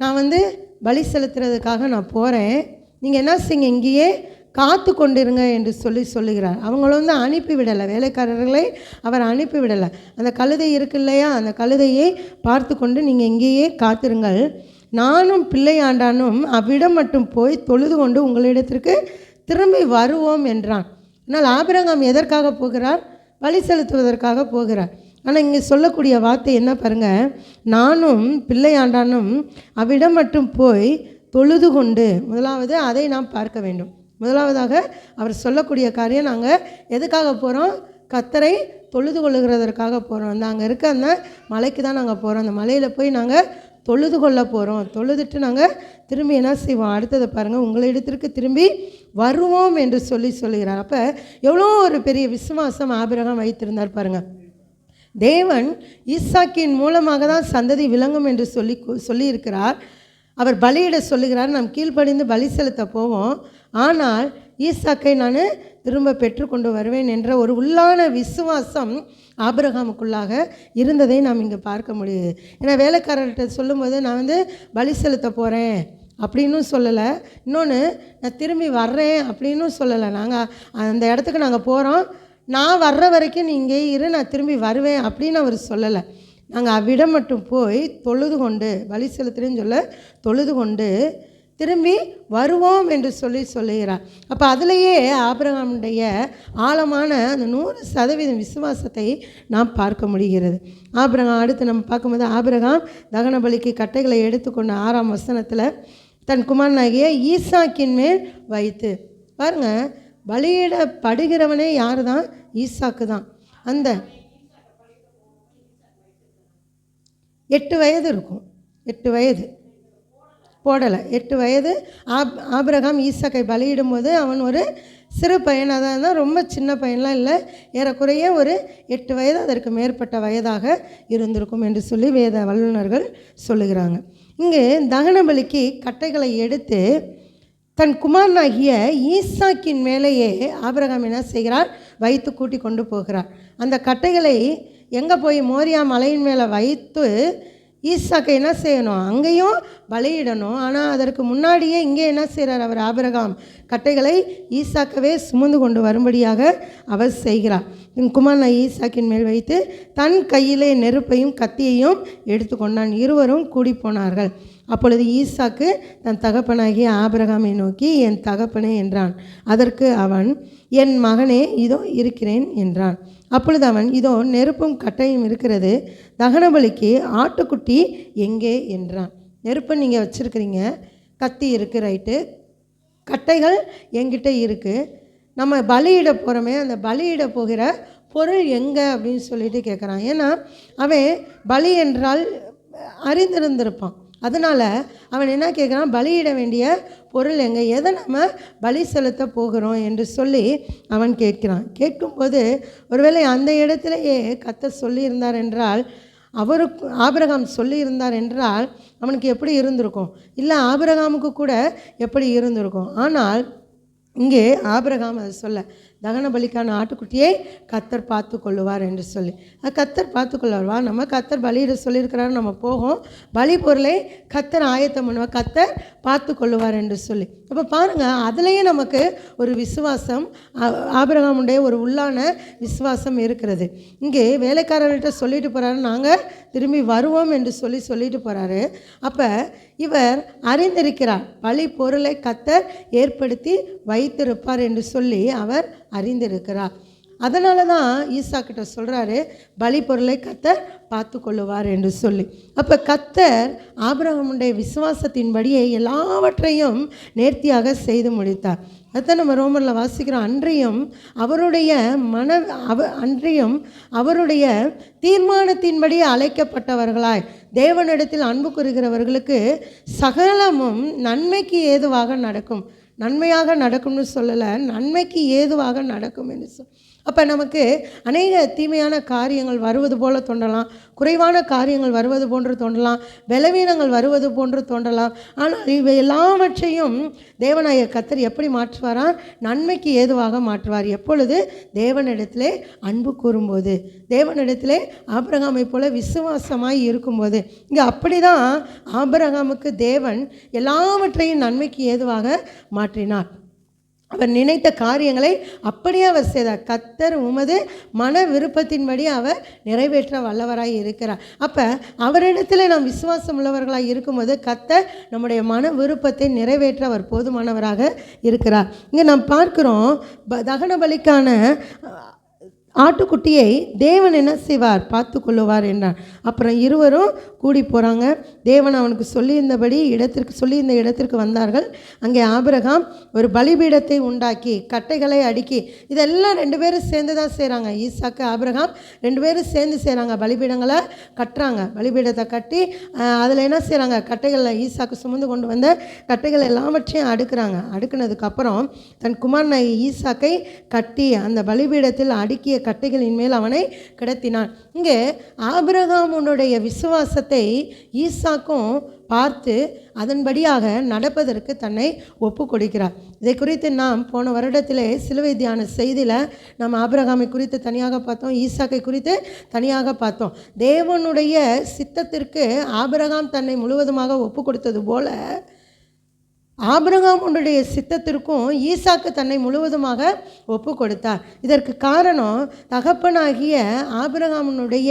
நான் வந்து பலி செலுத்துறதுக்காக நான் போகிறேன் நீங்கள் என்ன செய்யுங்க இங்கேயே காத்து கொண்டிருங்க என்று சொல்லி சொல்லுகிறார். அவங்கள வந்து அனுப்பி விடலை. வேலைக்காரர்களை அவர் அனுப்பி விடலை. அந்த கழுதை இருக்கு இல்லையா? அந்த கழுதையை பார்த்து கொண்டு நீங்கள் இங்கேயே காத்திருங்கள். நானும் பிள்ளையாண்டானும் அவ்விடம் மட்டும் போய் தொழுது கொண்டு உங்களிடத்திற்கு திரும்பி வருவோம் என்றான். ஆனால் ஆபிரகாம் எதற்காக போகிறார்? வழி செலுத்துவதற்காக போகிறார். ஆனால் இங்கே சொல்லக்கூடிய வார்த்தை என்ன பாருங்கள் நானும் பிள்ளையாண்டானும் அவ்விடம் மட்டும் போய் தொழுது கொண்டு முதலாவது அதை நாம் பார்க்க வேண்டும். முதலாவதாக அவர் சொல்லக்கூடிய காரியம் நாங்கள் எதுக்காக போகிறோம் கத்தரை தொழுது கொள்ளுகிறதற்காக போகிறோம் அந்த அங்கே இருக்க அந்த மலைக்கு தான் நாங்கள் போகிறோம் அந்த மலையில் போய் நாங்கள் தொழுது கொள்ள போகிறோம் தொழுதுட்டு நாங்கள் திரும்பி என்ன செய்வோம்? அடுத்ததை பாருங்கள் உங்களிடத்திற்கு திரும்பி வருவோம் என்று சொல்லி சொல்லுகிறார். அப்போ எவ்வளோ ஒரு பெரிய விசுவாசம் ஆபிரகம் வைத்திருந்தார் பாருங்கள் தேவன் ஈசாக்கின் மூலமாக தான் சந்ததி விளங்கும் என்று சொல்லி சொல்லியிருக்கிறார். அவர் பலியிட சொல்லுகிறார். நாம் கீழ்ப்படிந்து பலி செலுத்த போவோம். ஆனால் ஈசாக்கை நான் திரும்ப பெற்றுக்கொண்டு வருவேன் என்ற ஒரு உள்ளான விசுவாசம் ஆபிரகாமுக்குள்ளாக இருந்ததை நாம் இங்கே பார்க்க முடியுது. ஏன்னா வேலைக்காரர்கிட்ட சொல்லும்போது நான் வந்து பலி செலுத்த போகிறேன் அப்படின்னும் சொல்லலை. இன்னொன்று நான் திரும்பி வர்றேன் அப்படின்னும் சொல்லலை. நாங்கள் அந்த இடத்துக்கு நாங்கள் போகிறோம் நான் வர்ற வரைக்கும் நீங்கள் இங்கே இரு நான் திரும்பி வருவேன் அப்படின்னு அவர் சொல்லலை. நாங்கள் அவ்விடம் மட்டும் போய் தொழுது கொண்டு வழி செலுத்துறேன்னு சொல்ல தொழுது கொண்டு திரும்பி வருவோம் என்று சொல்லி சொல்லுகிறார். அப்போ அதிலேயே ஆபிரகாமுடைய ஆழமான அந்த நூறு சதவீதம் விசுவாசத்தை நாம் பார்க்க முடிகிறது. ஆபிரகாம் அடுத்து நம்ம பார்க்கும்போது ஆபிரகாம் தகன பலிக்கு கட்டைகளை எடுத்துக்கொண்ட ஆறாம் வசனத்தில் தன் குமாரனாகிய ஈசாக்கின் மேல் வைத்து பாருங்க பலியிடப்படுகிறவனே யார் தான் ஈசாக்கு தான். அந்த எட்டு வயது இருக்கும். எட்டு வயது. போடலை. எட்டு வயது. ஆப் ஆபிரகாம் ஈசாக்கை பலியிடும்போது அவன் ஒரு சிறு பையனாக தான் இருந்தால் ரொம்ப சின்ன பையன்லாம் இல்லை. ஏறக்குறைய ஒரு எட்டு வயது அதற்கு மேற்பட்ட வயதாக இருந்திருக்கும் என்று சொல்லி வேத வல்லுநர்கள் சொல்லுகிறாங்க. இங்கே தகன பலிக்கு கட்டைகளை எடுத்து தன் குமாரனாகிய ஈசாக்கின் மேலேயே ஆபிரகாம் என்ன செய்கிறார்? வைத்து கூட்டி கொண்டு போகிறார். அந்த கட்டைகளை எங்கே போய் மோரியா மலையின் மேலே வைத்து ஈசாக்கை என்ன செய்யணும்? அங்கேயும் பலியிடணும். ஆனால் அதற்கு முன்னாடியே இங்கே என்ன செய்கிறார் அவர் ஆபரகாம்? கட்டைகளை ஈசாக்கவே சுமந்து கொண்டு வரும்படியாக அவர் செய்கிறார். என் குமாரனை ஈசாக்கின் மேல் வைத்து தன் கையிலே நெருப்பையும் கத்தியையும் எடுத்துக்கொண்டான் இருவரும் கூடி போனார்கள். அப்பொழுது ஈசாக்கு தன் தகப்பனாகிய ஆபரகாமை நோக்கி என் தகப்பனே என்றான். அதற்கு அவன் என் மகனே இதோ இருக்கிறேன் என்றான். அப்பொழுது அவன் இதோ நெருப்பும் கட்டையும் இருக்கிறது. தகனபலிக்கு ஆட்டுக்குட்டி எங்கே? என்றான். நெருப்பை நீங்கள் வச்சுருக்கிறீங்க. கத்தி இருக்குது ரைட்டு. கட்டைகள் என்கிட்ட இருக்குது நம்ம பலியிட போகிறோமே அந்த பலியிட போகிற பொருள் எங்கே? அப்படின்னு சொல்லிட்டு கேட்குறான் ஏன்னா அவன் பலி என்றால் அறிந்திருந்திருப்பான். அதனால் அவன் என்ன கேட்குறான் பலியிட வேண்டிய பொருள் எங்கே? எதை நம்ம பலி செலுத்த போகிறோம் என்று சொல்லி அவன் கேட்கிறான். கேட்கும்போது ஒருவேளை அந்த இடத்துலையே கத்த சொல்லியிருந்தார் என்றால் அவருக்கு ஆபிரகாம் சொல்லியிருந்தார் என்றால் அவனுக்கு எப்படி இருந்திருக்கும்? இல்லை ஆபிரகாமுக்கு கூட எப்படி இருந்திருக்கும்? ஆனால் இங்கே ஆபிரகாம் அதை சொல்ல தகன பலிக்கான ஆட்டுக்குட்டியை கத்தர் பார்த்து கொள்ளுவார் என்று சொல்லி. கத்தர் பார்த்து கொள்ளுவார் வா நம்ம கத்தர் பலியிட சொல்லியிருக்கிறாரு நம்ம போகும். பலி பொருளை கத்தர் ஆயத்தம் பண்ணுவார் கத்தர் பார்த்து கொள்ளுவார் என்று சொல்லி. அப்போ பாருங்கள் அதுலேயே நமக்கு ஒரு விசுவாசம் ஆபிரகாமுடைய ஒரு உள்ளான விசுவாசம் இருக்கிறது. இங்கே வேலைக்காரர்கிட்ட சொல்லிட்டு போகிறாரு நாங்கள் திரும்பி வருவோம் என்று சொல்லி சொல்லிட்டு போகிறாரு அப்போ இவர் அறிந்திருக்கிறார் பலி பொருளை கத்தர் ஏற்படுத்தி வைத்திருப்பார் என்று சொல்லி அவர் அறிந்திருக்கிறார். அதனால தான் ஈசா கிட்ட சொல்கிறாரு பலி பொருளை கத்தர் பார்த்து கொள்ளுவார் என்று சொல்லி. அப்போ கத்தர் ஆபிரகமுடைய விசுவாசத்தின்படியே எல்லாவற்றையும் நேர்த்தியாக செய்து முடித்தார். அதை நம்ம ரோமரில் வாசிக்கிறோம் அன்றையும் அவருடைய மன அவ அன்றையும் அவருடைய தீர்மானத்தின்படி அழைக்கப்பட்டவர்களாய் தேவனிடத்தில் அன்பு கூறுகிறவர்களுக்கு சகலமும் நன்மைக்கு ஏதுவாக நடக்கும். நன்மையாக நடக்கும்னு சொல்லலை நன்மைக்கு ஏதுவாக நடக்கும் என்று சொல் அப்போ நமக்கு அநேக தீமையான காரியங்கள் வருவது போல தோன்றலாம் குறைவான காரியங்கள் வருவது போன்று தோன்றலாம் பலவீனங்கள் வருவது போன்று தோன்றலாம். ஆனால் இவை எல்லாவற்றையும் தேவனாய கத்தர் எப்படி மாற்றுவாரா? நன்மைக்கு ஏதுவாக மாற்றுவார். எப்பொழுது? தேவனிடத்திலே அன்பு கூறும்போது. தேவனிடத்திலே ஆபரகாமை போல விசுவாசமாய் இருக்கும்போது. இங்கே அப்படி தான் ஆபரகாமுக்கு தேவன் எல்லாவற்றையும் நன்மைக்கு ஏதுவாக மாற்றினார். அவர் நினைத்த காரியங்களை அப்படியே அவர் செய்தார். கத்தர் உமது மன விருப்பத்தின்படி அவர் நிறைவேற்ற வல்லவராய் இருக்கிறார். அப்போ அவரிடத்தில் நாம் விசுவாசம் உள்ளவர்களாக இருக்கும்போது கத்தர் நம்முடைய மன விருப்பத்தை நிறைவேற்ற அவர் போதுமானவராக இருக்கிறார். இங்கே நாம் பார்க்கிறோம் ப- தகன பலிக்கான ஆட்டுக்குட்டியை தேவன் என்ன செய்வார்? பார்த்து கொள்ளுவார் என்றார் அப்புறம் இருவரும் கூடி போகிறாங்க தேவன் அவனுக்கு சொல்லியிருந்தபடி இடத்திற்கு சொல்லியிருந்த இடத்திற்கு வந்தார்கள். அங்கே ஆபிரகாம் ஒரு பலிபீடத்தை உண்டாக்கி கட்டைகளை அடுக்கி இதெல்லாம் ரெண்டு பேரும் சேர்ந்து தான் செய்கிறாங்க ஈசாக்கு ஆபிரகாம் ரெண்டு பேரும் சேர்ந்து செய்கிறாங்க பலிபீடங்களை கட்டுறாங்க. பலிபீடத்தை கட்டி அதில் என்ன செய்கிறாங்க கட்டைகளில் ஈசாக்கு சுமந்து கொண்டு வந்த கட்டைகள் எல்லாவற்றையும் அடுக்குறாங்க. அடுக்குனதுக்கப்புறம் தன் குமாரனை ஈசாக்கை கட்டி அந்த பலிபீடத்தில் அடுக்கிய கட்டைகளின் மேல் அவனை கிடத்தினான். இங்கே ஆபிரகாமுனுடைய விசுவாசத்தை ஈசாக்கும் பார்த்து அதன்படியாக நடப்பதற்கு தன்னை ஒப்பு கொடுக்கிறார் இதை குறித்து நாம் போன வருடத்திலே சிலுவை தியான செய்தியில் நம்ம ஆபிரகாமை குறித்து தனியாக பார்த்தோம் ஈசாக்கை குறித்து தனியாக பார்த்தோம். தேவனுடைய சித்தத்திற்கு ஆபிரகாம் தன்னை முழுவதுமாக ஒப்பு கொடுத்தது போல ஆபிரகாமுடைய சித்தத்திற்கும் ஈசாக்கு தன்னை முழுவதுமாக ஒப்பு கொடுத்தார் இதற்கு காரணம் தகப்பனாகிய ஆபிரகாமனுடைய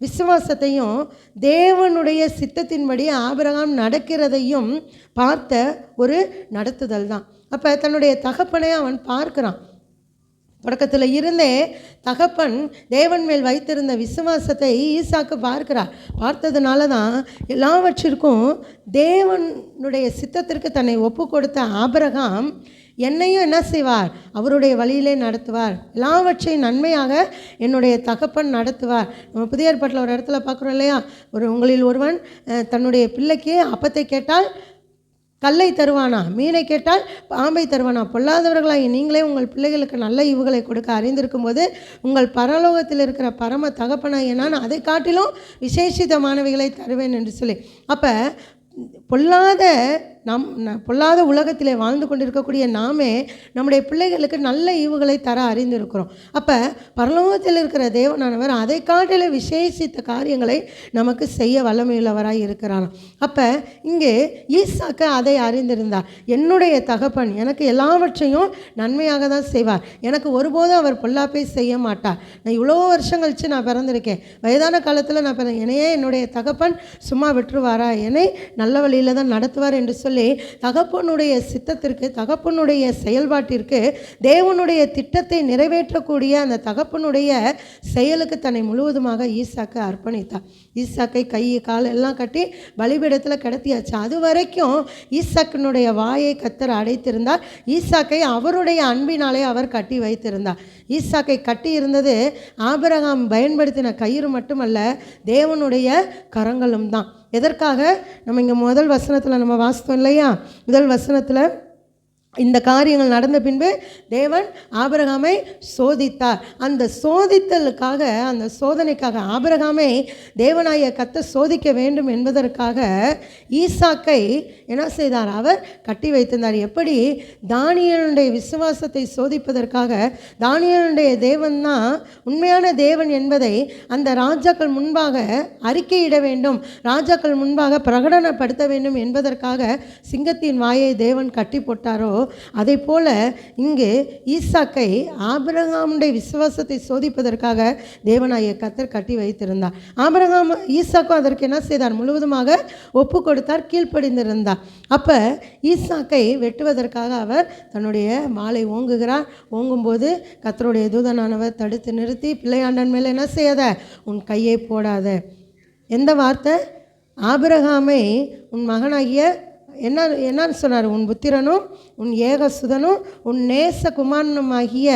விசுவாசத்தையும் தேவனுடைய சித்தத்தின்படி ஆபிரகாம் நடக்கிறதையும் பார்த்த ஒரு நடத்துதல் தான் அப்போ தன்னுடைய தகப்பனை அவன் பார்க்கிறான். தொடக்கத்தில் இருந்தே தகப்பன் தேவன் மேல் வைத்திருந்த விசுவாசத்தை ஈசாக்கு பார்க்கிறார். பார்த்ததுனால தான் எல்லாவற்றிற்கும் தேவனுடைய சித்தத்திற்கு தன்னை ஒப்பு கொடுத்த ஆபரகாம் என்னையும் என்ன செய்வார்? அவருடைய வழியிலே நடத்துவார். எல்லாவற்றையும் நன்மையாக என்னுடைய தகப்பன் நடத்துவார். நம்ம புதிய ஏற்பாட்டில் ஒரு இடத்துல பார்க்குறோம் இல்லையா? ஒரு உங்களில் ஒருவன் தன்னுடைய பிள்ளைக்கு அப்பத்தை கேட்டால் கல்லை தருவானா? மீனை கேட்டால் பாம்பை தருவானா? பொல்லாதவர்களாகி நீங்களே உங்கள் பிள்ளைகளுக்கு நல்ல இவுகளை கொடுக்க அறிந்திருக்கும் போது உங்கள் பரலோகத்தில் இருக்கிற பரம தகப்பனாகிய நான் அதை காட்டிலும் விசேஷிதமானவைகளை தருவேன் என்று சொல்லி. அப்போ பொல்லாத நம் பொல்லாத உலகத்திலே வாழ்ந்து கொண்டிருக்கக்கூடிய நாமே நம்முடைய பிள்ளைகளுக்கு நல்ல ஈவுகளை தர அறிந்திருக்கிறோம். அப்போ பரலோகத்தில் இருக்கிற தேவனானவர் அதை காட்டில விசேஷித்த காரியங்களை நமக்கு செய்ய வல்லமையுள்ளவராக இருக்கிறாராம் அப்போ இங்கே ஈசாக்க அதை அறிந்திருந்தார். என்னுடைய தகப்பன் எனக்கு எல்லாவற்றையும் நன்மையாக தான் செய்வார். எனக்கு ஒருபோதும் அவர் பொல்லாப்பே செய்ய மாட்டார். நான் இவ்வளோ வருஷம் கழித்து நான் பிறந்திருக்கேன். வயதான காலத்தில் நான் பிறந்தேன் என்னையே என்னுடைய தகப்பன் சும்மா விட்டுருவாரா? என்னை நல்ல வழியில் தான் நடத்துவார் என்று சொல்லி தகப்பனுடைய சித்தத்திற்கு தகப்பனுடைய செயல்பாட்டிற்கு தேவனுடைய திட்டத்தை நிறைவேற்றக்கூடிய அந்த தகப்பனுடைய செயலுக்கு தன்னை முழுவதுமாக ஈசாக்கு அர்ப்பணித்தார். ஈசாக்கை கை கால் எல்லாம் கட்டி பலிபீடத்தில் கிடத்தியாச்சு. அது வரைக்கும் ஈசாக்கினுடைய வாயை கத்தர் அடைத்திருந்தார். ஈசாக்கை அவருடைய அன்பினாலே அவர் கட்டி வைத்திருந்தார். ஈசாக்கை கட்டி இருந்தது ஆபிரகாம் பயன்படுத்தின கயிறு மட்டுமல்ல தேவனுடைய கரங்களும் தான். எதற்காக? நம்ம இங்கே முதல் வசனத்தில் நம்ம வாசித்தோம் இல்லையா? முதல் வசனத்தில் இந்த காரியங்கள் நடந்த பின்பு தேவன் ஆபரகாமை சோதித்தார். அந்த சோதித்தலுக்காக அந்த சோதனைக்காக ஆபரகாமை தேவனாய கத்தை சோதிக்க வேண்டும் என்பதற்காக ஈசாக்கை என்ன செய்தார்? அவர் கட்டி வைத்திருந்தார். எப்படி? தானியனுடைய விசுவாசத்தை சோதிப்பதற்காக. தானியனுடைய தேவன் தான் உண்மையான தேவன் என்பதை அந்த ராஜாக்கள் முன்பாக அறிக்கையிட வேண்டும். ராஜாக்கள் முன்பாக பிரகடனப்படுத்த வேண்டும் என்பதற்காக சிங்கத்தின் வாயை தேவன் கட்டி போட்டாரோ அதே போல் இங்கு ஈசாக்கை ஆபிரகாமுடைய விசுவாசத்தை சோதிப்பதற்காக தேவனாய கத்தர் கட்டி வைத்திருந்தார். ஆபிரகாம் ஈசாக்கும் அதற்கு என்ன செய்தார்? முழுவதுமாக ஒப்பு கொடுத்தார் கீழ்ப்படிந்திருந்தார். அப்போ ஈசாக்கை வெட்டுவதற்காக அவர் தன்னுடைய மாலை ஓங்குகிறார். ஓங்கும்போது கத்தருடைய தூதனானவர் தடுத்து நிறுத்தி பிள்ளையாண்டன் மேலே என்ன செய்யாத? உன் கையை போடாத. எந்த வார்த்தை? ஆபிரகாமை உன் மகனாகிய என்ன என்ன சொன்னார்? உன் புத்திரனும் உன் ஏகசுதனும் உன் நேச குமாரனுமாகிய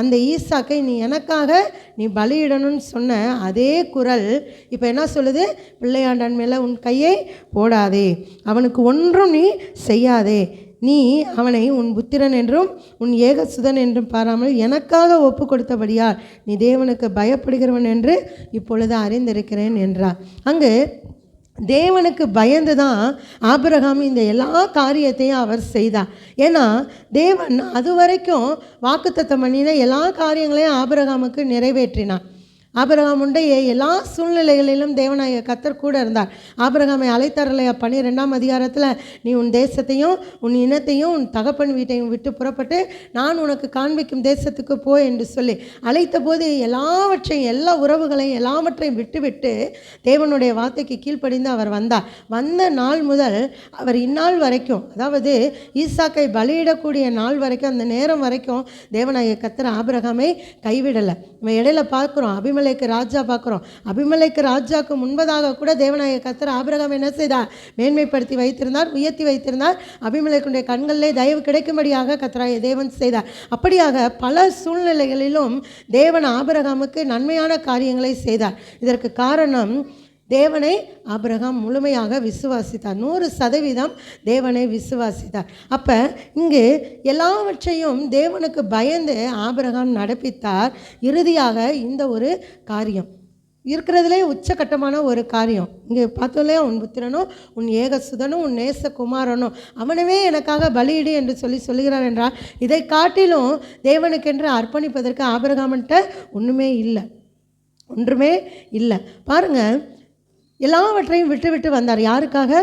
அந்த ஈசாக்கை நீ எனக்காக நீ பலியிடணும்னு சொன்ன அதே குரல். இப்போ என்ன சொல்லுது? பிள்ளையாண்டன் மேலே உன் கையை போடாதே அவனுக்கு ஒன்றும் நீ செய்யாதே. நீ அவனை உன் புத்திரன் என்றும் உன் ஏகசுதன் என்றும் பாராமல் எனக்காக ஒப்பு கொடுத்தபடியால் நீ தேவனுக்கு பயப்படுகிறவன் என்று இப்பொழுது அறிந்திருக்கிறேன் என்றார். அங்கு தேவனுக்கு பயந்து தான் ஆபிரகாம் இந்த எல்லா காரியத்தையும் அவர் செய்தார். ஏன்னா தேவன் அது வரைக்கும் வாக்குத்தத்தம் பண்ணின எல்லா காரியங்களையும் ஆபிரகாமுக்கு நிறைவேற்றினார். ஆபிரகாம் உடைய எல்லா சூழ்நிலைகளிலும் தேவனாய கத்தர் கூட இருந்தார். ஆபிரகாமை அழைத்தாரலையா பன்னிரெண்டாம் அதிகாரத்தில் நீ உன் தேசத்தையும் உன் இனத்தையும் உன் தகப்பன் வீட்டையும் விட்டு புறப்பட்டு நான் உனக்கு காண்பிக்கும் தேசத்துக்கு போ என்று சொல்லி அழைத்த போது எல்லாவற்றையும் எல்லா உறவுகளையும் எல்லாவற்றையும் விட்டுவிட்டு தேவனுடைய வார்த்தைக்கு கீழ்ப்படிந்து அவர் வந்தார். வந்த நாள் முதல் அவர் இந்நாள் வரைக்கும் அதாவது ஈசாக்கை பலியிடக்கூடிய நாள் வரைக்கும் அந்த நேரம் வரைக்கும் தேவனாய கத்தர் ஆபிரகாமை கைவிடலை. நம்ம இடையில பார்க்குறோம் அபிமலை அபிமலைக்கு ராஜா பார்க்குறோம். அபிமலைக்கு ராஜாவுக்கு முன்பதாக கூட தேவனாய கத்தர் ஆபிரகம் என்ன செய்தார்? மேன்மைப்படுத்தி வைத்திருந்தார் உயர்த்தி வைத்திருந்தார். அபிமலைக்குடைய கண்களிலே தயவு கிடைக்கும்படியாக கத்தராய தேவன் செய்தார். அப்படியாக பல சூழ்நிலைகளிலும் தேவன் ஆபிரகாமுக்கு நன்மையான காரியங்களை செய்தார். இதற்கு காரணம் தேவனை ஆபிரகாம் முழுமையாக விசுவாசித்தார். நூறு சதவீதம் தேவனை விசுவாசித்தார். அப்போ இங்கு எல்லாவற்றையும் தேவனுக்கு பயந்து ஆபிரகாம் நடப்பித்தார். இறுதியாக இந்த ஒரு காரியம். இருக்கிறதுலே உச்சகட்டமான ஒரு காரியம். இங்கே பார்த்தோம் உன் புத்திரனும் உன் ஏகசுதனும் உன் நேசகுமாரனும் அவனவே எனக்காக பலியிடு என்று சொல்லி சொல்லுகிறார் என்றால் இதை காட்டிலும் தேவனுக்கென்று அர்ப்பணிப்பதற்கு ஆபிரகாமன்ட்ட ஒன்றுமே இல்லை. ஒன்றுமே இல்லை. பாருங்கள் எல்லாவற்றையும் விட்டுவிட்டு வந்தார். யாருக்காக?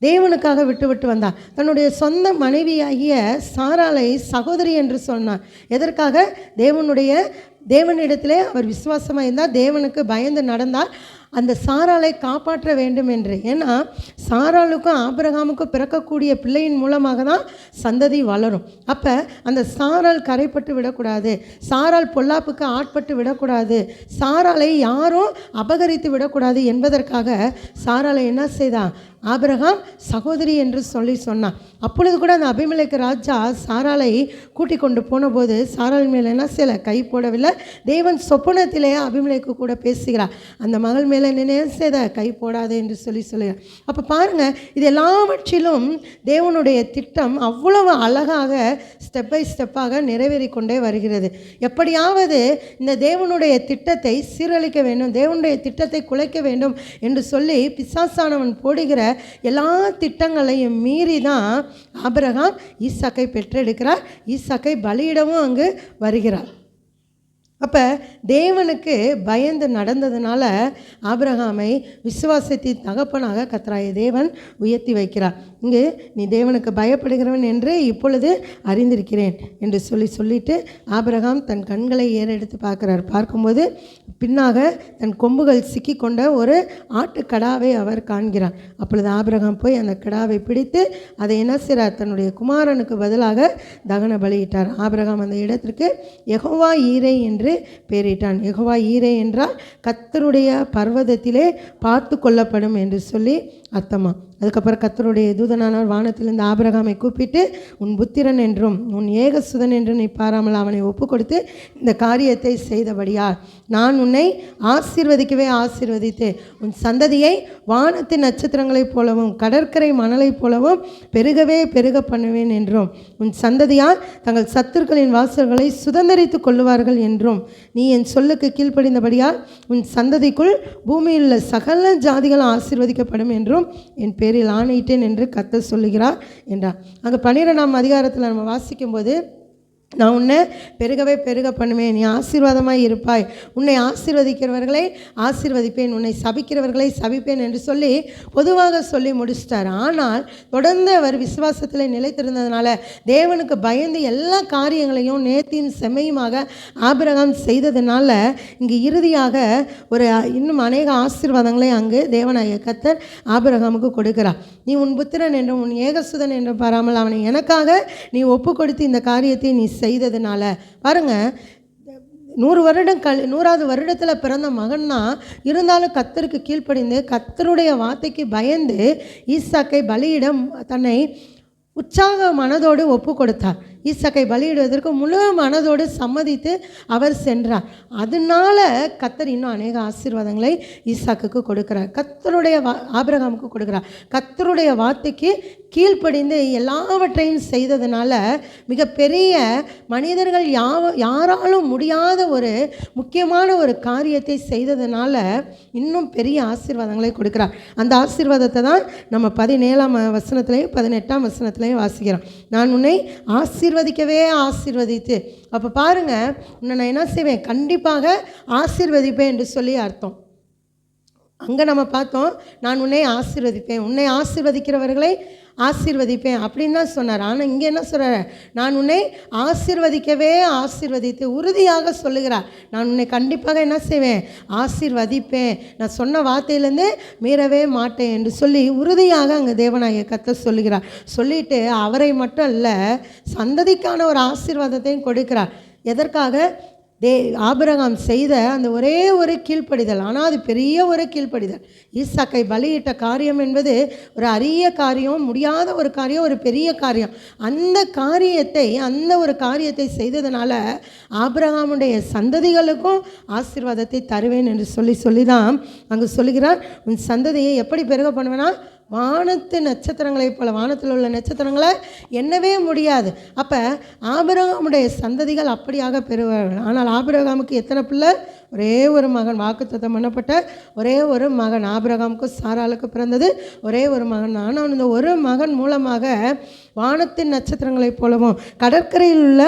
தேவனுக்காக விட்டுவிட்டு வந்தார். தன்னுடைய சொந்த மனைவியாகிய சாராலை சகோதரி என்று சொன்னார். எதற்காக? தேவனுடைய தேவனிடத்திலே அவர் விசுவாசமாக இருந்தார் தேவனுக்கு பயந்து நடந்தார். அந்த சாராலை காப்பாற்ற வேண்டும் என்று. ஏன்னா சாராளுக்கும் ஆபிரகாமுக்கும் பிறக்கக்கூடிய பிள்ளையின் மூலமாக தான் சந்ததி வளரும். அப்போ அந்த சாரால் கரைப்பட்டு விடக்கூடாது. சாரால் பொல்லாப்புக்கு ஆட்பட்டு விடக்கூடாது. சாராலை யாரும் அபகரித்து விடக்கூடாது என்பதற்காக சாராலை என்ன செய்தான் ஆபிரகாம் சகோதரி என்று சொல்லி சொன்னான். அப்பொழுது கூட அந்த அபிமலைக்கு ராஜா சாராலை கூட்டி கொண்டு போனபோது சாரால் மேலே என்ன கை போடவில்லை. தேவன் சொப்பனத்திலே அபிமலைக்கு கூட பேசுகிறார். அந்த மகள் மேலே நினைவு செய்த? கை போடாது என்று சொல்லி சொல்லுகிறார். அப்போ பாருங்கள் இது எல்லாவற்றிலும் தேவனுடைய திட்டம் அவ்வளவு அழகாக ஸ்டெப் பை ஸ்டெப்பாக நிறைவேறி கொண்டே வருகிறது. எப்படியாவது இந்த தேவனுடைய திட்டத்தை சீரழிக்க வேண்டும் தேவனுடைய திட்டத்தை குலைக்க வேண்டும் என்று சொல்லி பிசாசானவன் போடுகிற எல்லா திட்டங்களையும் மீறி தான் ஆபிரகாம் ஈசாக்கை பெற்றெடுக்கிறார். ஈசாக்கை பலியிடவும் அங்கு வருகிறார். அப்போ தேவனுக்கு பயந்து நடந்ததுனால ஆபிரகாமை விசுவாசத்தின் தகப்பனாக கத்ராய தேவன் உயர்த்தி வைக்கிறார். இங்கு நீ தேவனுக்கு பயப்படுகிறவன் என்று இப்பொழுது அறிந்திருக்கிறேன் என்று சொல்லி சொல்லிட்டு ஆபிரகாம் தன் கண்களை ஏறெடுத்து பார்க்கிறார். பார்க்கும்போது பின்னாக தன் கொம்புகள் சிக்கி கொண்ட ஒரு ஆட்டுக்கடாவை அவர் காண்கிறார். அப்பொழுது ஆபிரகாம் போய் அந்த கடாவை பிடித்து அதை என்ன செய்கிறார்? தன்னுடைய குமாரனுக்கு பதிலாக தகன பலியிட்டார். ஆபிரகாம் அந்த இடத்திற்கு எகோவா ஈரை என்று பெயரிட்டான். எகோவா ஈரை என்றால் கத்தருடைய பர்வதத்திலே பார்த்து கொள்ளப்படும் என்று சொல்லி அர்த்தமா அதுக்கப்புறம் கத்தருடைய தூதனானவர் வானத்திலிருந்து ஆபிரகாமை கூப்பிட்டு உன் புத்திரன் என்றும் உன் ஏகசுதன் என்றும் நீ பாராமல் அவனை ஒப்பு கொடுத்து இந்த காரியத்தை செய்தபடியார் நான் உன்னை ஆசீர்வதிக்கவே ஆசீர்வதித்து உன் சந்ததியை வானத்தின் நட்சத்திரங்களைப் போலவும் கடற்கரை மணலைப் போலவும் பெருகவே பெருக பண்ணுவேன் என்றும் உன் சந்ததியால் தங்கள் சத்துருக்களின் வாசல்களை சுதந்தரித்து கொள்ளுவார்கள் என்றும் நீ என் சொல்லுக்கு கீழ்ப்படிந்தபடியால் உன் சந்ததிக்குள் பூமியில் உள்ள சகல ஜாதிகள் ஆசீர்வதிக்கப்படும் என்றும் என் பேரில் ஆணையிட்டேன் என்று கத்த சொல்லுகிறார் என்றார். அங்கே பன்னிரெண்டாம் அதிகாரத்தில் நம்ம வாசிக்கும்போது நான் உன்னை பெருகவே பெருக பண்ணுவேன். நீ ஆசீர்வாதமாக இருப்பாய். உன்னை ஆசீர்வதிக்கிறவர்களை ஆசீர்வதிப்பேன். உன்னை சபிக்கிறவர்களை சபிப்பேன் என்று சொல்லி பொதுவாக சொல்லி முடிச்சிட்டார். ஆனால் தொடர்ந்து அவர் விசுவாசத்தில் நிலைத்திருந்ததுனால தேவனுக்கு பயந்து எல்லா காரியங்களையும் நேர்த்தியும் செம்மையுமாக ஆபிரகாம் செய்ததுனால இங்கு இறுதியாக ஒரு இன்னும் அநேக ஆசீர்வாதங்களை அங்கு தேவனாய கத்தர் ஆபிரகாமுக்கு கொடுக்கிறார். நீ உன் புத்திரன் என்றும் உன் ஏகசுதன் என்றும் பாராமல் அவனை எனக்காக நீ ஒப்பு கொடுத்து இந்த காரியத்தை நீ செய்ததுனால. பாருங்க நூறு வருடம் கல் நூறாவது வருடத்தில் பிறந்த மகன்னா இருந்தாலும் கத்தருக்கு கீழ்ப்படிந்து கத்தருடைய வார்த்தைக்கு பயந்து ஈசாக்கை பலியிடம் தன்னை உற்சாக மனதோடு ஒப்பு கொடுத்தார் ஈசாக்கை பலியிடுவதற்கு முழு மனதோடு சம்மதித்து அவர் சென்றார். அதனால கத்தர் இன்னும் அநேக ஆசீர்வாதங்களை ஈசாக்குக்கு கொடுக்கிறார். கத்தருடைய வா ஆபிரகாமுக்கு கொடுக்கிறார். கத்தருடைய வார்த்தைக்கு கீழ்ப்படிந்து எல்லாவற்றையும் செய்ததுனால மிகப்பெரிய மனிதர்கள் யாவ யாராலும் முடியாத ஒரு முக்கியமான ஒரு காரியத்தை செய்ததுனால இன்னும் பெரிய ஆசீர்வாதங்களை கொடுக்கிறார். அந்த ஆசீர்வாதத்தை தான் நம்ம பதினேழாம் வசனத்திலையும் பதினெட்டாம் வசனத்திலையும் வாசிக்கிறோம். நான் உன்னை ஆசீர்வதிக்கவே ஆசீர்வதித்து. அப்போ பாருங்கள் உன்னை நான் என்ன செய்வேன்? கண்டிப்பாக ஆசீர்வதிப்பேன் என்று சொல்லி அர்த்தம். அங்கே நம்ம பார்த்தோம் நான் உன்னை ஆசீர்வதிப்பேன் உன்னை ஆசீர்வதிக்கிறவர்களை ஆசீர்வதிப்பேன் அப்படின்னு தான் சொன்னார். ஆனால் இங்கே என்ன சொல்கிறார் நான் உன்னை ஆசீர்வதிக்கவே ஆசீர்வதித்து உறுதியாக சொல்லுகிறார். நான் உன்னை கண்டிப்பாக என்ன செய்வேன்? ஆசீர்வதிப்பேன். நான் சொன்ன வார்த்தையிலேருந்து மீறவே மாட்டேன் என்று சொல்லி உறுதியாக அங்கே தேவனாகிய கத்த சொல்லுகிறார். சொல்லிட்டு அவரை மட்டும் அல்ல சந்ததிக்கான ஒரு ஆசீர்வாதத்தையும் கொடுக்கிறார். எதற்காக? தே ஆபிரகாம் செய்த அந்த ஒரே ஒரு கீழ்ப்படிதல் ஆனால் அது பெரிய ஒரு கீழ்ப்படிதல். ஈசாக்கை பலியிட்ட காரியம் என்பது ஒரு அரிய காரியம் முடியாத ஒரு காரியம் ஒரு பெரிய காரியம். அந்த காரியத்தை அந்த ஒரு காரியத்தை செய்ததுனால ஆபிரகாமுடைய சந்ததிகளுக்கும் ஆசீர்வாதத்தை தருவேன் என்று சொல்லி சொல்லி தான் அங்கு சொல்லுகிறார். உன் சந்ததியை எப்படி பெருக பண்ணுவேன்னா வானத்து நட்சத்திரங்களைப் போல் வானத்தில் உள்ள நட்சத்திரங்களை எண்ணவே முடியாது. அப்போ ஆபிரகாமுடைய சந்ததிகள் அப்படியாக பெறுவார்கள். ஆனால் ஆபிரகாமுக்கு எத்தனை பிள்ளை? ஒரே ஒரு மகன் வாக்குத்தத்தம் பண்ணப்பட்ட ஒரே ஒரு மகன். ஆபிரகாமுக்கும் சாராளுக்கு பிறந்தது. ஒரே ஒரு மகன். ஆனால் இந்த ஒரு மகன் மூலமாக வானத்தின் நட்சத்திரங்களைப் போலவும் கடற்கரையில் உள்ள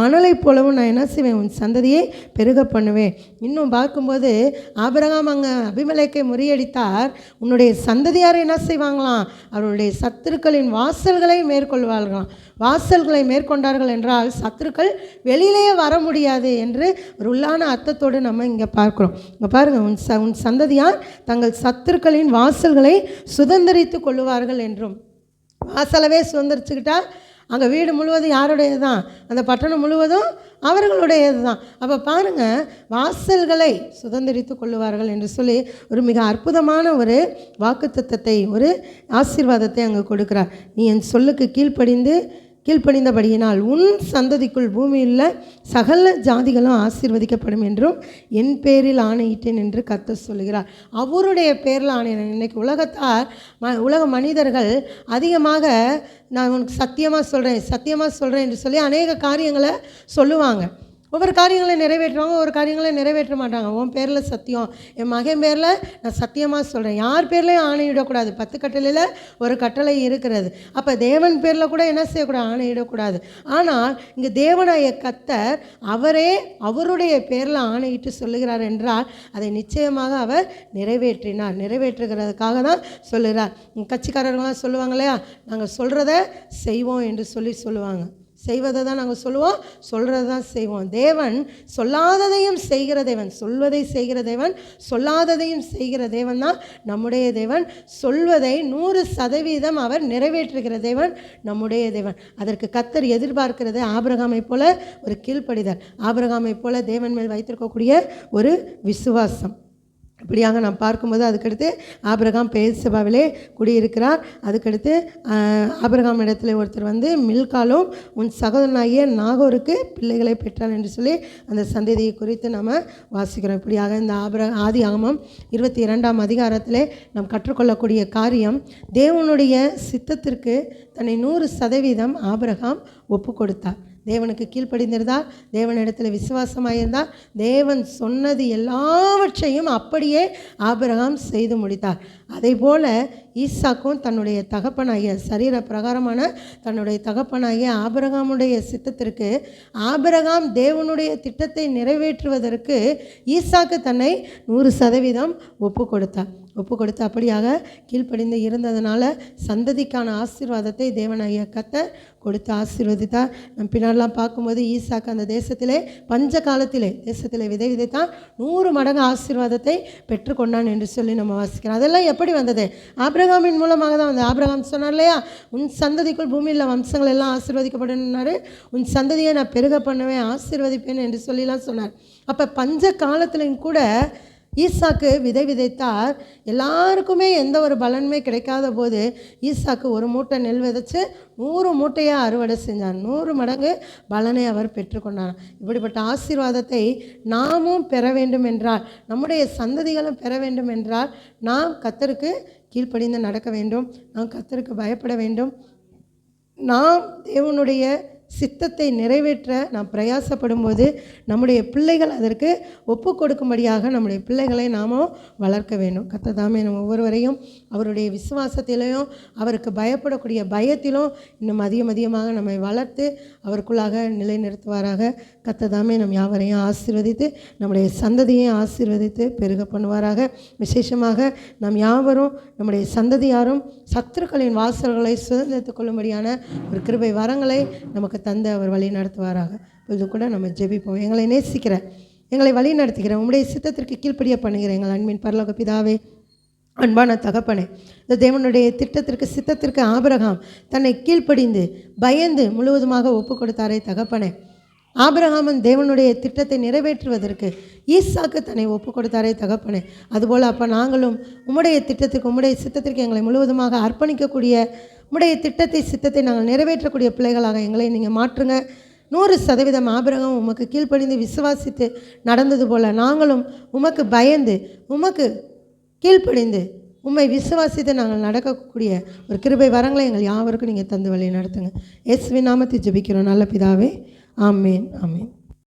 மணலைப் போலவும் நான் என்ன செய்வேன்? உன் சந்ததியை பெருக பண்ணுவேன். இன்னும் பார்க்கும்போது ஆபிரகாம் அங்கே அபிமலைக்கை முறியடித்தார். உன்னுடைய சந்ததியார் என்ன செய்வாங்களாம்? அவருடைய சத்துருக்களின் வாசல்களை மேற்கொள்வார்களாம். வாசல்களை மேற்கொண்டார்கள் என்றால் சத்துருக்கள் வெளியிலேயே வர முடியாது என்று ஒரு உள்ளான அர்த்தத்தோடு நம்ம இங்கே பார்க்குறோம். இங்கே பாருங்கள் உன் ச உன் சந்ததியார் தங்கள் சத்துருக்களின் வாசல்களை சுதந்திரித்து கொள்ளுவார்கள் என்றும். வாசலவே சுதந்திரிச்சுக்கிட்டா அங்கே வீடு முழுவதும் யாருடையது தான் அந்த பட்டணம் முழுவதும் அவர்களுடையது தான் அப்போ பாருங்கள் வாசல்களை சுதந்திரித்து கொள்ளுவார்கள் என்று சொல்லி ஒரு மிக அற்புதமான ஒரு வாக்குத்தத்தத்தை ஒரு ஆசீர்வாதத்தை அங்கே கொடுக்குறார். நீ என் சொல்லுக்கு கீழ்ப்படிந்து கீழ்ப்படிந்தபடியினால் உன் சந்ததிக்குள் பூமியில் சகல ஜாதிகளும் ஆசீர்வதிக்கப்படும் என்றும் என் பேரில் ஆணையிட்டேன் என்று கத்த சொல்கிறார் அவருடைய பேரில் ஆணையினேன் இன்றைக்கி உலகத்தார் ம உலக மனிதர்கள் அதிகமாக நான் உனக்கு சத்தியமாக சொல்கிறேன் சத்தியமாக சொல்கிறேன் என்று சொல்லி அநேக காரியங்களை சொல்லுவாங்க. ஒவ்வொரு காரியங்களை நிறைவேற்றுவாங்க ஒவ்வொரு காரியங்களை நிறைவேற்ற மாட்டாங்க. உன் பேரில் சத்தியம் என் மகன் பேரில் நான் சத்தியமாக சொல்கிறேன் யார் பேர்லையும் ஆணையிடக்கூடாது பத்து கட்டளையில் ஒரு கட்டளை இருக்கிறது. அப்போ தேவன் பேரில் கூட என்ன செய்யக்கூடாது? ஆணையிடக்கூடாது ஆனால் இங்கே தேவனாய கத்தர் அவரே அவருடைய பேரில் ஆணையிட்டு சொல்லுகிறார் என்றால் அதை நிச்சயமாக அவர் நிறைவேற்றினார். நிறைவேற்றுகிறதுக்காக தான் சொல்லுகிறார். கட்சிக்காரர்கள்லாம் சொல்லுவாங்க இல்லையா? நாங்கள் சொல்கிறத செய்வோம் என்று சொல்லி சொல்லுவாங்க. செய்வதை தான் நாங்கள் சொல்லுவோம் சொல்கிறது தான் செய்வோம். தேவன் சொல்லாததையும் செய்கிற தேவன் சொல்வதை செய்கிற தேவன் சொல்லாததையும் செய்கிற தேவன் தான் நம்முடைய தேவன். சொல்வதை நூறு சதவீதம் அவர் நிறைவேற்றுகிற தேவன் நம்முடைய தேவன். அதற்கு கத்தர் எதிர்பார்க்கிறது ஆபிரகாமை போல ஒரு கீழ்ப்படிதல் ஆபிரகாமை போல தேவன் மேல் வைத்திருக்கக்கூடிய ஒரு விசுவாசம். இப்படியாக நாம் பார்க்கும்போது அதுக்கடுத்து ஆபிரகாம் பேசபாவிலே குடியிருக்கிறார். அதுக்கடுத்து ஆபிரகாம் இடத்துல ஒருத்தர் வந்து மில்காலும் உன் சகோதரனாகிய நாகோருக்கு பிள்ளைகளை பெற்றார் என்று சொல்லி அந்த சந்ததியை குறித்து நம்ம வாசிக்கிறோம். இப்படியாக இந்த ஆபிர ஆதி ஆகமம் இருபத்தி இரண்டாம் அதிகாரத்தில் நாம் கற்றுக்கொள்ளக்கூடிய காரியம் தேவனுடைய சித்தத்திற்கு தன்னை நூறு சதவீதம் ஆபிரகாம் ஒப்பு கொடுத்தார் தேவனுக்கு கீழ்ப்படிந்திருந்தா தேவனிடத்தில் விசுவாசமாயிருந்தான் தேவன் சொன்னது எல்லாவற்றையும் அப்படியே ஆபிரகாம் செய்து முடித்தார். அதே போல் ஈசாக்கும் தன்னுடைய தகப்பனாகிய சரீர பிரகாரமான தன்னுடைய தகப்பனாகிய ஆபிரகாமுடைய சித்தத்திற்கு ஆபிரகாம் தேவனுடைய திட்டத்தை நிறைவேற்றுவதற்கு ஈசாக்கு தன்னை நூறு சதவீதம் ஒப்பு கொடுத்தார் ஒப்பு கொடுத்து அப்படியாக கீழ்ப்படிந்து இருந்ததுனால சந்ததிக்கான ஆசீர்வாதத்தை தேவனாகிய கத்தர் கொடுத்து ஆசீர்வதித்தார். நம் பின்னாடிலாம் பார்க்கும்போது ஈசாக்கு அந்த தேசத்திலே பஞ்ச காலத்திலே தேசத்திலே விதை விதைத்தான் நூறு மடங்கு ஆசீர்வாதத்தை பெற்றுக்கொண்டான் என்று சொல்லி நம்ம வாசிக்கிறோம். அதெல்லாம் எப்படி வந்தது? ஆப்ரகாமின் மூலமாக தான் வந்தது. ஆப்ரகாம் சொன்னார் இல்லையா? உன் சந்ததிக்குள் பூமியில் வம்சங்கள் எல்லாம் ஆசீர்வதிக்கப்படணுன்னாரு உன் சந்ததியை நான் பெருக பண்ணுவேன் ஆசீர்வதிப்பேன் என்று சொல்லிலாம் சொன்னார். அப்போ பஞ்ச காலத்துலையும் கூட ஈசாக்கு விதை விதைத்தார். எல்லாருக்குமே எந்த ஒரு பலனுமே கிடைக்காத போது ஈசாக்கு ஒரு மூட்டை நெல் விதைச்சு நூறு மூட்டையாக அறுவடை செஞ்சார். நூறு மடங்கு பலனை அவர் பெற்றுக்கொண்டார். இப்படிப்பட்ட ஆசீர்வாதத்தை நாமும் பெற வேண்டும் என்றால் நம்முடைய சந்ததிகளும் பெற வேண்டும் என்றால் நாம் கத்தருக்கு கீழ்ப்படிந்து நடக்க வேண்டும். நாம் கத்தருக்கு பயப்பட வேண்டும். நாம் தேவனுடைய சித்தத்தை நிறைவேற்ற நாம் பிரயாசப்படும் போது நம்முடைய பிள்ளைகள் அதற்கு ஒப்பு கொடுக்கும்படியாக நம்முடைய பிள்ளைகளை நாம வளர்க்க வேண்டும். கத்ததாமே நம்ம ஒவ்வொருவரையும் அவருடைய விசுவாசத்திலையும் அவருக்கு பயப்படக்கூடிய பயத்திலும் இன்னும் அதிகம் அதிகமாக நம்மை வளர்த்து அவருக்குள்ளாக நிலைநிறுத்துவாராக. கத்ததாமே நம் யாவரையும் ஆசீர்வதித்து நம்முடைய சந்ததியையும் ஆசீர்வதித்து பெருக பண்ணுவாராக. விசேஷமாக நாம் யாவரும் நம்முடைய சந்ததியாரும் சத்துருக்களின் வாசல்களை சுதந்திரத்துக் கொள்ளும்படியான ஒரு கிருபை வரங்களை நமக்கு தந்து அவர் வழி நடத்துவாராக. இது கூட நம்ம ஜெபிப்போம். எங்களை நேசிக்கிற எங்களை வழி நடத்துகிற உங்களுடைய சித்தத்திற்கு கீழ்ப்படிய பண்ணுகிறேன் எங்கள் அன்பின் பரலோக பிதாவே அன்பான தகப்பனே இந்த தேவனுடைய திட்டத்திற்கு சித்தத்திற்கு ஆபிரகாம் தன்னை கீழ்ப்படிந்து பயந்து முழுவதுமாக ஒப்பு கொடுத்தாரே தகப்பனே. ஆபிரகாமன் தேவனுடைய திட்டத்தை நிறைவேற்றுவதற்கு ஈசாக்கு தன்னை ஒப்பு கொடுத்தாரே தகப்பனே. அதுபோல் அப்போ நாங்களும் உம்முடைய திட்டத்திற்கு உம்முடைய சித்தத்திற்கு எங்களை முழுவதுமாக அர்ப்பணிக்கக்கூடிய உடைய திட்டத்தை சித்தத்தை நாங்கள் நிறைவேற்றக்கூடிய பிள்ளைகளாக எங்களை நீங்கள் மாற்றுங்க. நூறு சதவீதம் ஆபிரகம் உமக்கு கீழ்ப்படிந்து விசுவாசித்து நடந்தது போல் நாங்களும் உமக்கு பயந்து உமக்கு கீழ்ப்படிந்து உம்மை விசுவாசித்து நாங்கள் நடக்கக்கூடிய ஒரு கிருபை வரங்களை எங்கள் யாவருக்கும் நீங்கள் தந்து வழி நடத்துங்க. எஸ்வி நாமத்தை ஜபிக்கிறோம். நல்ல பிதாவே ஆமேன் ஆமேன்.